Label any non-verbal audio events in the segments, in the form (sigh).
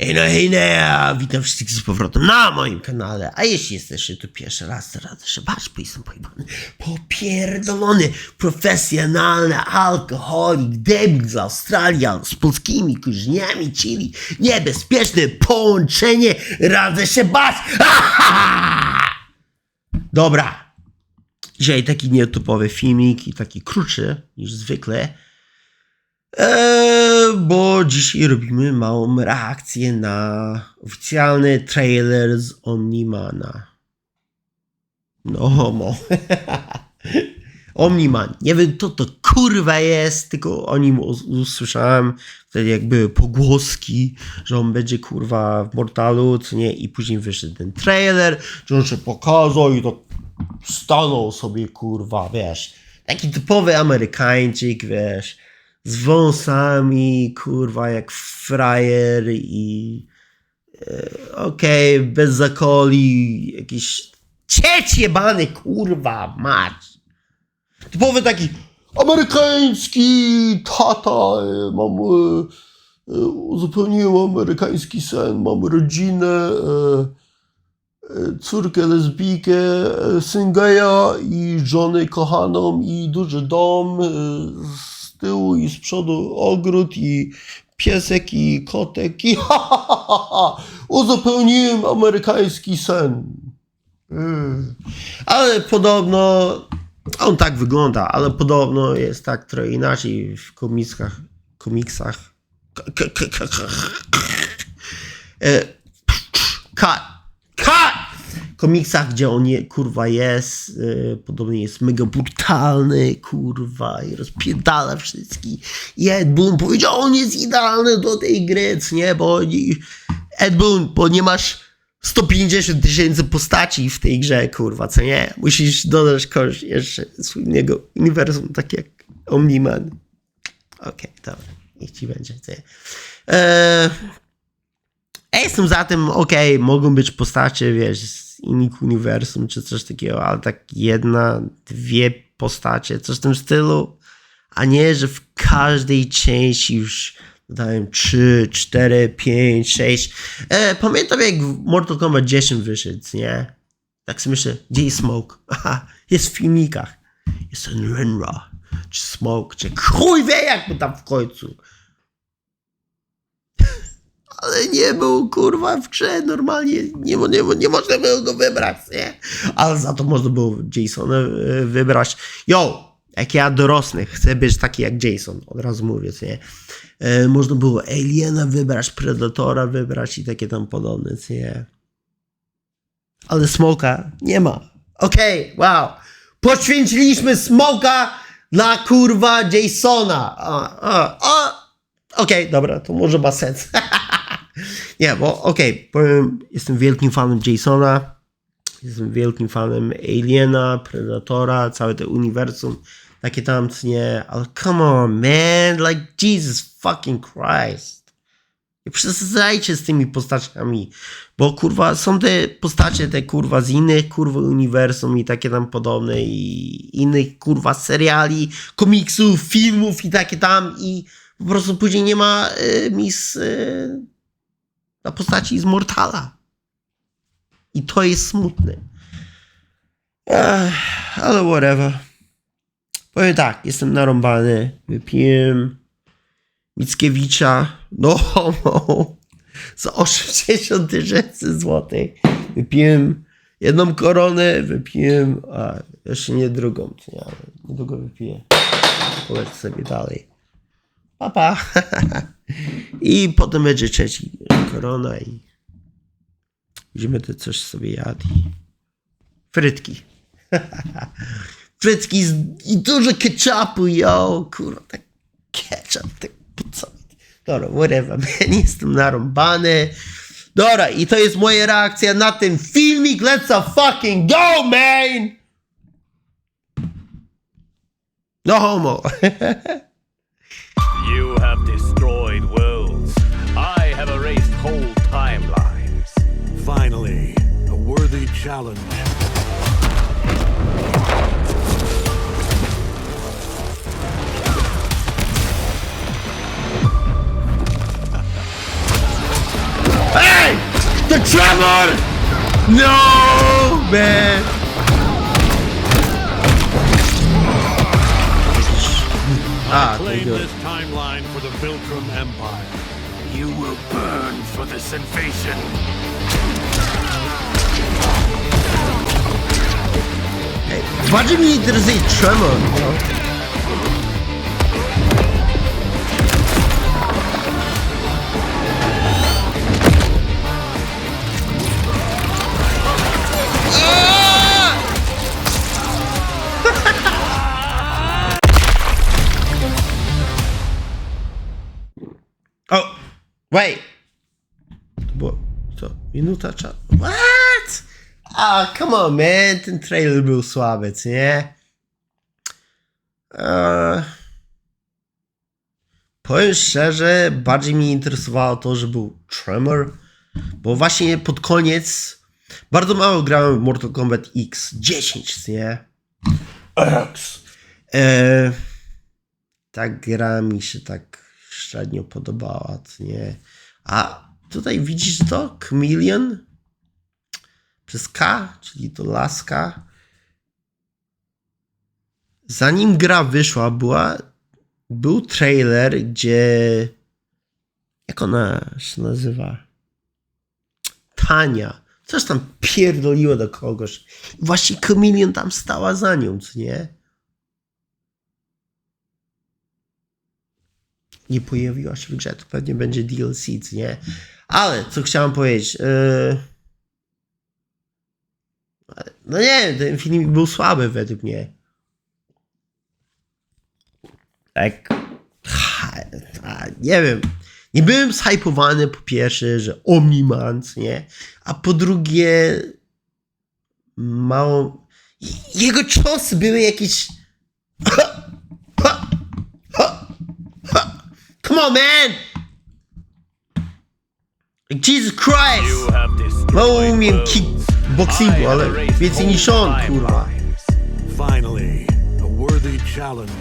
Hej no hej no, witam wszystkich z powrotem na moim kanale, a jeśli jesteście tu pierwszy raz, to radzę się bać, bo jestem pojebany, popierdolony, profesjonalny alkoholik, debil z Australii, z polskimi korzeniami, czyli niebezpieczne połączenie, radzę się bać, (laughs) Dobra, dzisiaj taki nietypowy filmik i taki krótszy niż zwykle, Eee, bo dzisiaj robimy małą reakcję na oficjalny trailer z Omnimana. No homo. (laughs) Omniman. Nie wiem, co to kurwa jest, tylko o nim us- usłyszałem wtedy jak były pogłoski, że on będzie kurwa w Mortalu, co nie, i później wyszedł ten trailer, że on się pokazał i to stanął sobie kurwa, wiesz, taki typowy Amerykańczyk, wiesz, z wąsami, kurwa, jak frajer i e, okej, bez zakoli, jakiś cieć jebany, kurwa, mać. Typowy taki amerykański tata, e, mam, e, uzupełniłem amerykański sen, mam rodzinę, córkę lesbijkę, e, syn geja i żonę kochaną i duży dom, z tyłu i z przodu ogród i piesek i kotek i (laughs) ha, ha, ha, ha, ha. uzupełniłem amerykański sen. Mm. Ale podobno on tak wygląda, ale podobno jest tak trochę inaczej w komiksach. komiksach. K- k- k- k- k- e, Kat! Kat! Komiksach, gdzie on je, kurwa jest, e, podobnie jest mega brutalny, kurwa, i rozpierdala wszystkich. I Ed Boon powiedział, on jest idealny do tej gry, nie, bo Ed Boon, bo nie masz 150 tysięcy postaci w tej grze, kurwa, co nie? Musisz dodać kogoś jeszcze swojego uniwersum, tak jak Omniman. Okej, dobra, niech ci będzie, co nie? Eee, ja jestem za tym, okej, mogą być postacie, wiesz, innych uniwersum czy coś takiego, ale tak jedna, dwie postacie, coś w tym stylu, a nie, że w każdej części już dodałem 3, 4, 5, 6. E, pamiętam jak Mortal Kombat 10 wyszedł, nie? Tak sobie myślę, gdzie jest Smoke? Aha, jest w filmikach. Jest ten Renra, czy Smoke, czy chuj wie jak mu tam w końcu ale nie był kurwa w grze normalnie, nie, nie, nie można było go wybrać, nie? Ale za to można było Jasona e, wybrać. Yo, jak ja dorosnę, chcę być taki jak Jason, od razu mówię, nie? E, można było Aliena wybrać, Predatora wybrać i takie tam podobne, nie? Ale Smoka nie ma. Okej, wow. Poświęciliśmy Smoka dla kurwa Jasona. Okej, dobra, to może ma sens. (laughs) (laughs) Nie, bo okej, powiem, jestem wielkim fanem Jasona, jestem wielkim fanem Aliena, Predatora, całe to uniwersum, takie tam, nie, ale come on, man, like Jesus fucking Christ. Nie przesadzajcie z tymi postaciami, bo kurwa, są te postacie, te kurwa z innych kurwa uniwersum i takie tam podobne i innych kurwa seriali, komiksów, filmów i takie tam i po prostu później nie ma y, mis... Y, na postaci z Mortala. I to jest smutne. Ech, ale whatever. Powiem tak, jestem narąbany. Wypiłem Mickiewicza. No, no za 80 tysięcy złotych. Wypiłem jedną koronę, wypiłem, a jeszcze nie drugą, co ale niedługo wypiję. Polecę sobie dalej. Papa. (laughs) I potem będzie trzeci korona i będziemy to coś sobie jadli. Frytki. (laughs) Frytki z, i dużo ketchupu, yo, kurwa, tak ketchup, tak po co? Dobra, whatever, (laughs) man, jestem narąbany. Dobra, i to jest moja reakcja na ten filmik, let's a fucking go, man! No homo. (laughs) worthy challenge. (laughs) The Tremor! No, man! A, to Claim this timeline for the Viltrum Empire. You will burn for this invasion. Bardziej mnie interesuje Tremor, no. Oh, wait. To było, co, minuta czasu? Ah, come on, man. Ten trailer był słaby, co nie? Eee, powiem szczerze, bardziej mnie interesowało to, że był Tremor, bo właśnie pod koniec bardzo mało grałem w Mortal Kombat X 10, co nie? X. Eee, ta gra mi się tak średnio podobała, co nie? A tutaj widzisz to? Chameleon? Przez K, czyli to laska. Zanim gra wyszła, była, był trailer, gdzie. Jak ona się nazywa? Tania. Coś tam pierdoliło do kogoś. Właśnie Chameleon tam stała za nią, co nie? Nie pojawiła się w grze, to pewnie będzie DLC, co nie? Ale, co chciałem powiedzieć. Yy... No nie ten film był słaby według mnie. Tak. Nie wiem. Nie byłem zhypowany po pierwsze, że Omniman, co nie? A po drugie mało... Jego ciosy były jakieś... Come on, man! Jesus Christ! Mało umiem kickboxingu, ale więcej niż on, kurwa. Finally, a worthy challenge.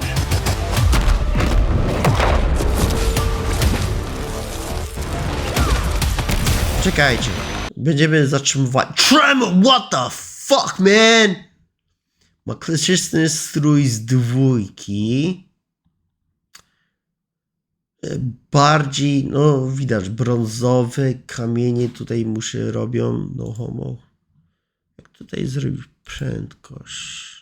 Czekajcie. Będziemy zatrzymywać. Tremor, what the fuck, man? Ma klasyczny strój z dwójki. Bardziej, no widać, brązowe kamienie tutaj mu się robią. No homo. Jak tutaj zrobić prędkość?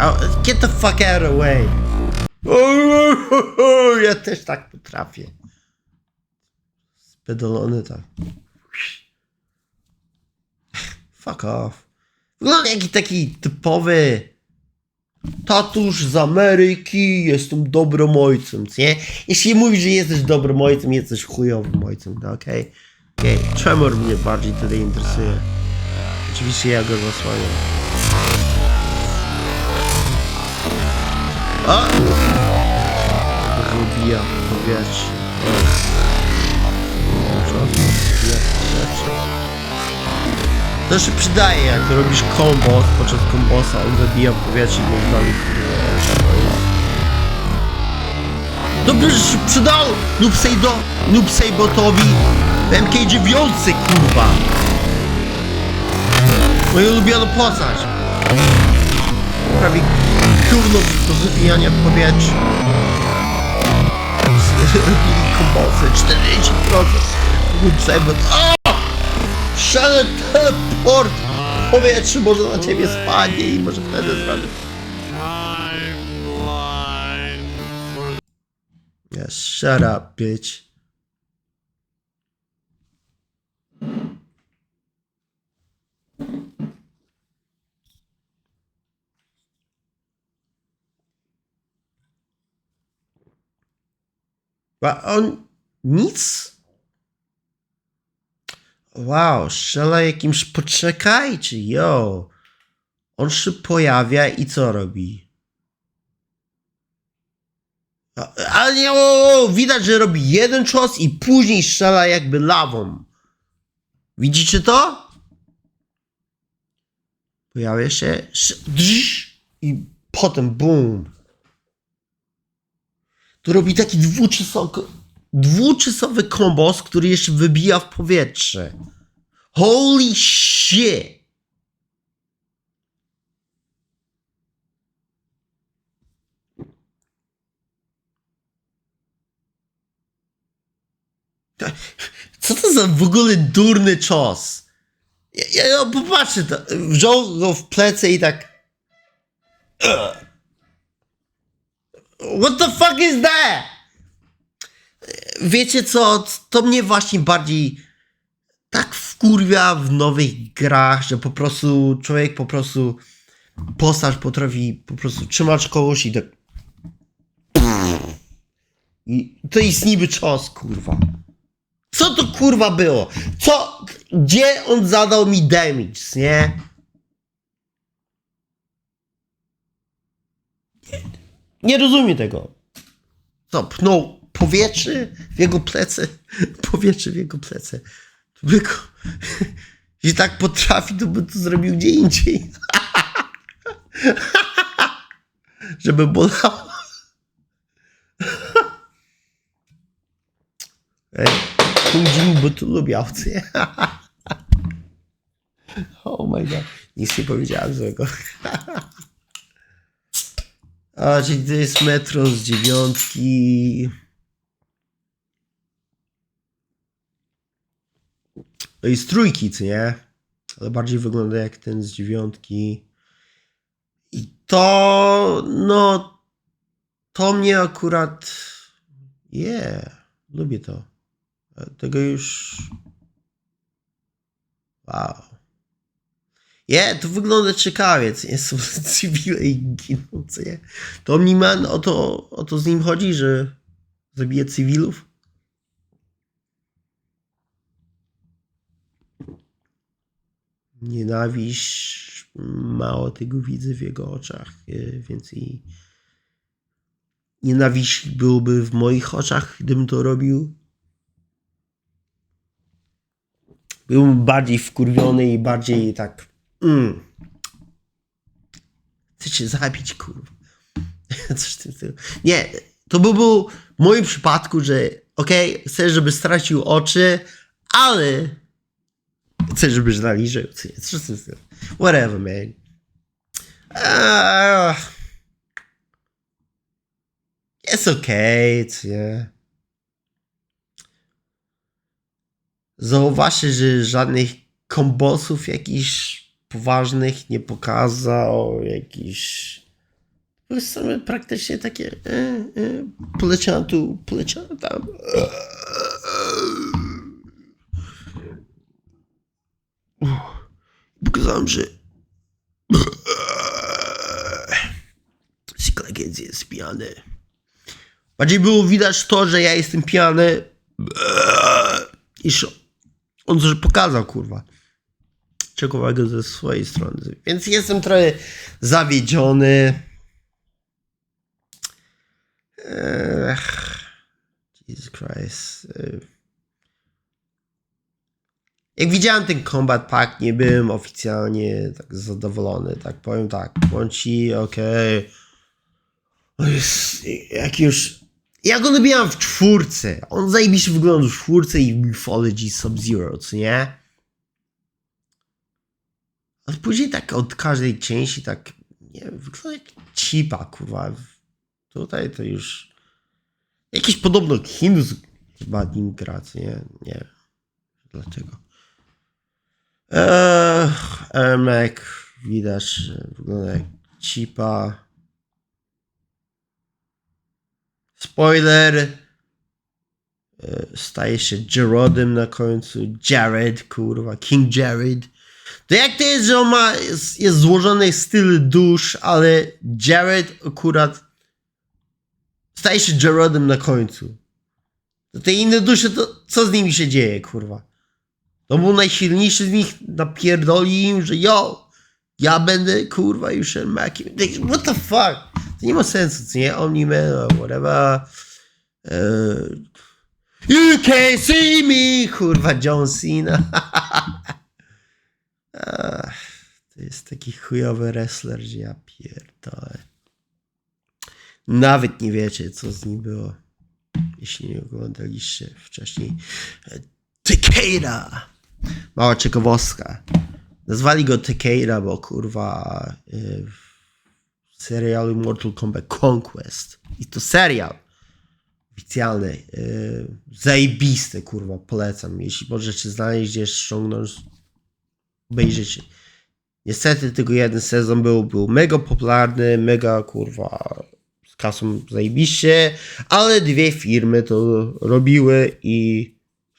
Oh, get the fuck out of the way. O, (laughs) ja też tak potrafię. Spedolony tak. Fuck off. Wygląda jaki taki typowy tatusz z Ameryki, jestem dobrym ojcem, nie? Jeśli mówisz, że jesteś dobrym ojcem, jesteś chujowym ojcem, no okej? Okej, Tremor mnie bardziej tutaj interesuje. Oczywiście ja go zasłaniam. O! Wybija powietrze. To się przydaje, jak robisz combo podczas kombosa, on wybija powietrze i mógł dalej Dobrze, że się przydał Noob Seido, Noob Seibotowi w MK9, kurwa. Moja ulubiona postać. Prawie gówno do wybijania powietrza. (laughs) Robili kombosy 40%. Noob Seibot. O! Szale teleport! Powietrze może na ciebie spadnie i może wtedy zrobię. Yes, shut up, bitch. A on nic. Wow, strzela jakimś. Poczekajcie, yo. On się pojawia i co robi? Ale nie, o, o, widać, że robi jeden cios i później strzela jakby lawą. Widzicie to? Pojawia się drż, i potem boom. to robi taki dwuczesowy, dwuczesowy kombos, który jeszcze wybija w powietrze. Holy shit! Co to za w ogóle durny czos? Ja, ja, ja popatrzę, to, wziął go w plecy i tak... What the fuck is that? Wiecie co, to mnie właśnie bardziej tak wkurwia w nowych grach, że po prostu człowiek po prostu postać potrafi po prostu trzymać kogoś i tak... I to jest niby czas, kurwa. Co to kurwa było? Co? Gdzie on zadał mi damage, nie? Nie, nie rozumiem tego. Co, pnął powietrze w jego plecy? (laughs) Powietrze w jego by go... (laughs) Jeśli tak potrafi, to by to zrobił gdzie indziej. (laughs) Żeby bolało. Ej, Kung Jin, bo tu owce. oh my god. Nic nie powiedziałem złego. A, czyli to jest metro z dziewiątki. To jest trójki, co nie? Ale bardziej wygląda jak ten z dziewiątki. I to, no, to mnie akurat, yeah, lubię to. Tego już, wow. Nie, to wygląda ciekawie, co nie? (laughs) Są cywile i giną, co nie? To Omniman, o to, o to z nim chodzi, że zabija cywilów? Nienawiść, mało tego widzę w jego oczach, e, więc i nienawiść byłoby w moich oczach, gdybym to robił. Byłbym bardziej wkurwiony i bardziej tak. Mm. Chcę zabić, kurwa. (laughs) Coś tym stylu. Nie, to by był w moim przypadku, że okej, okay, chcę, żeby stracił oczy, ale Coś w tym stylu. Whatever, man. Uh, okej, okay, co nie? Zauważcie, że żadnych kombosów jakichś poważnych nie pokazał, jakiś jest same praktycznie takie e, e, poleciałem tu, poleciałem tam. Pokazałem, że (clears throat) Siklagiec jest pijany. Bardziej było widać to, że ja jestem pijany (clears throat) iż on coś pokazał, kurwa. Czego ze swojej strony. Więc jestem trochę zawiedziony. Ech, Jesus Christ. Jak widziałem ten Combat Pack, nie byłem oficjalnie tak zadowolony. Tak powiem tak. Bądź okej. Okay. Jak już ja go lubiłem w czwórce. On zajebiście wygląda w czwórce i w Mythology Sub-Zero, co nie? Ale później tak od każdej części tak, nie wiem, wygląda jak cipa, kurwa. Tutaj to już jakiś podobno Hindus chyba nim gra, nie? Nie wiem. Dlaczego? Eee, Ermek widać, wygląda jak cipa. Spoiler. e, Staje się Jarodem na końcu. Jared, kurwa. King Jared. To jak to jest, że on ma, jest, jest złożony styl dusz, ale Jared akurat staje się Jarodem na końcu. To te inne dusze, to co z nimi się dzieje, kurwa? To był najsilniejszy z nich, napierdoli im, że yo, ja będę, kurwa, już Makiem. What the fuck? To nie ma sensu, co nie? Omni-Man, whatever. Uh, you can see me, kurwa, John Cena. (laughs) Ach, to jest taki chujowy wrestler, że ja pierdolę. Nawet nie wiecie, co z nim było. Jeśli nie oglądaliście wcześniej. Takeda! Mała ciekawostka. Nazwali go Takeda, bo kurwa y, w serialu Mortal Kombat Conquest. I to serial oficjalny. Y, zajebiste, kurwa, polecam. Jeśli możecie znaleźć gdzieś, ściągnąć, obejrzyjcie. Niestety tylko jeden sezon był, był mega popularny, mega kurwa z kasą zajebiście, ale dwie firmy to robiły i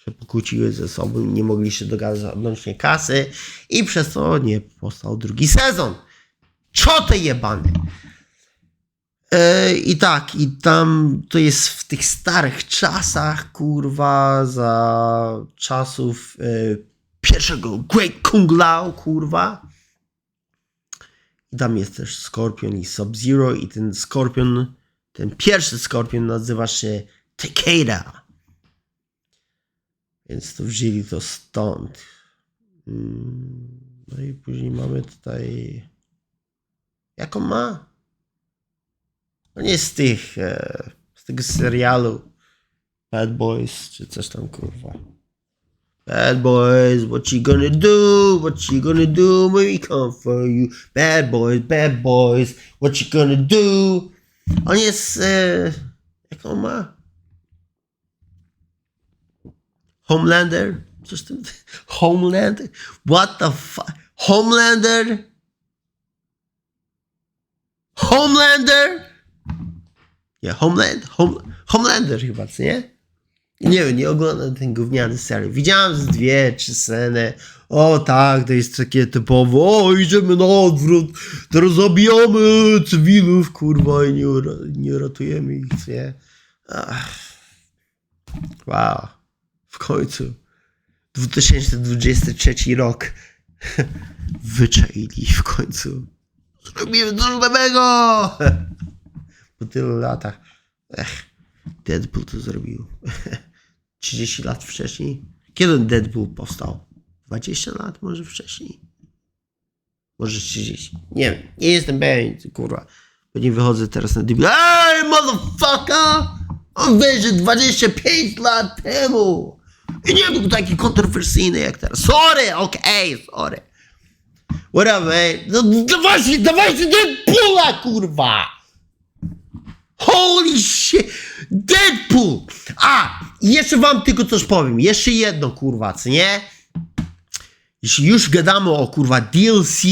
się pokłóciły ze sobą nie mogli się dogadać odnośnie kasy i przez to nie powstał drugi sezon. Czoty jebany! E, I tak, i tam to jest w tych starych czasach, kurwa, za czasów e, pierwszego Great Kung Lao, kurwa. I tam jest też Scorpion i Sub-Zero i ten Scorpion, ten pierwszy Scorpion nazywa się Takeda. Więc to wzięli to stąd. Mm, No i później mamy tutaj... Jaką ma? No nie z tych, e, z tego serialu Bad Boys, czy coś tam kurwa. Bad boys, what you gonna do? What you gonna do when we come for you? Bad boys, bad boys, what you gonna do? On jest, e, jak on ma? Homelander? Coś tam, Homelander? What the fuck? Homelander? Homelander? Ja, Homeland, Home, Homelander chyba, co nie? Nie wiem, nie oglądam ten gówniany serial. Widziałem z dwie, trzy sceny. O tak, to jest takie typowe, o idziemy na odwrót, teraz zabijamy cywilów, kurwa, i nie, nie ratujemy ich, nie? Ach. Wow, w końcu. 2023 rok. (laughs) Wyczaili w końcu. Zrobimy coś nowego! (laughs) Po tylu latach. Ech, Deadpool to zrobił. (laughs) 30 lat wcześniej. Kiedy Deadpool powstał? 20 lat może wcześniej? Może 30. Nie wiem, nie jestem pewien, kurwa. Bo nie wychodzę teraz na debil. Ej, motherfucker! On wyszedł 25 lat temu! I nie był taki kontrowersyjny jak teraz. Sorry, okej, sorry. Whatever, no, dawajcie, dawajcie Deadpoola, kurwa! Holy shit! Deadpool! A! Jeszcze wam tylko coś powiem. Jeszcze jedno, kurwa, co nie? Jeśli już gadamy o kurwa DLC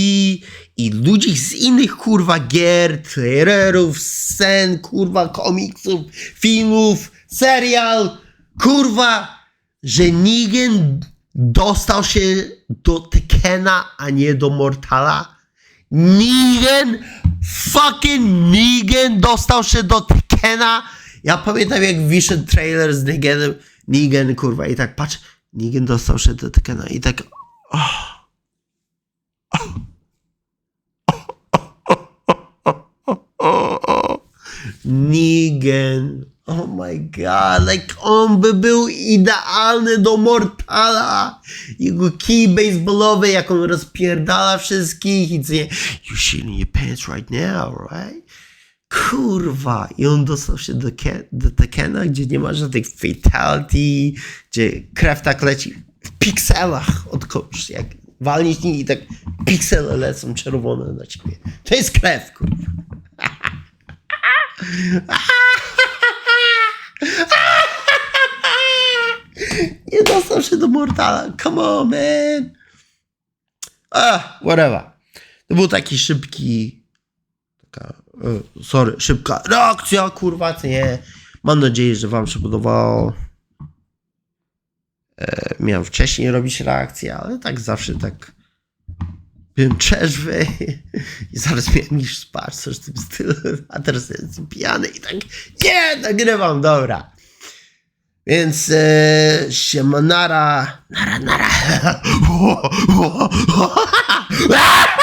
i ludzi z innych kurwa gier, trailerów, scen, kurwa komiksów, filmów, serial, kurwa, że Negan dostał się do Tekena, a nie do Mortala. Negan, fucking Negan dostał się do Tekena. Ja pamiętam jak wyszedł trailer z Neganem, Negan kurwa i tak patrz, Negan dostał się do Tekena i tak (laughs) Negan. Oh my god, like on by był idealny do Mortala. Jego kij baseballowy, jak on rozpierdala wszystkich i nie, you shitting your pants right now, right? Kurwa, i on dostał się do, Ke- do Tekena, gdzie nie ma żadnych fatality, gdzie krew tak leci w pikselach od kogoś, jak walniesz nim i tak piksele lecą czerwone na ciebie. To jest krew, kurwa. (laughs) Nie dostał się do Mortala. Come on, man. Ah, whatever. To był taki szybki. Taka, e, sorry, szybka reakcja, kurwa, nie. Mam nadzieję, że Wam się podobało. E, miałem wcześniej robić reakcję, ale tak zawsze tak. Byłem trzeźwy (laughs) i zaraz miałem iść spać, coś w tym stylu, a teraz jestem pijany i tak, nie, nagrywam, dobra. Więc e, siemanara, nara, nara. (laughs) (laughs)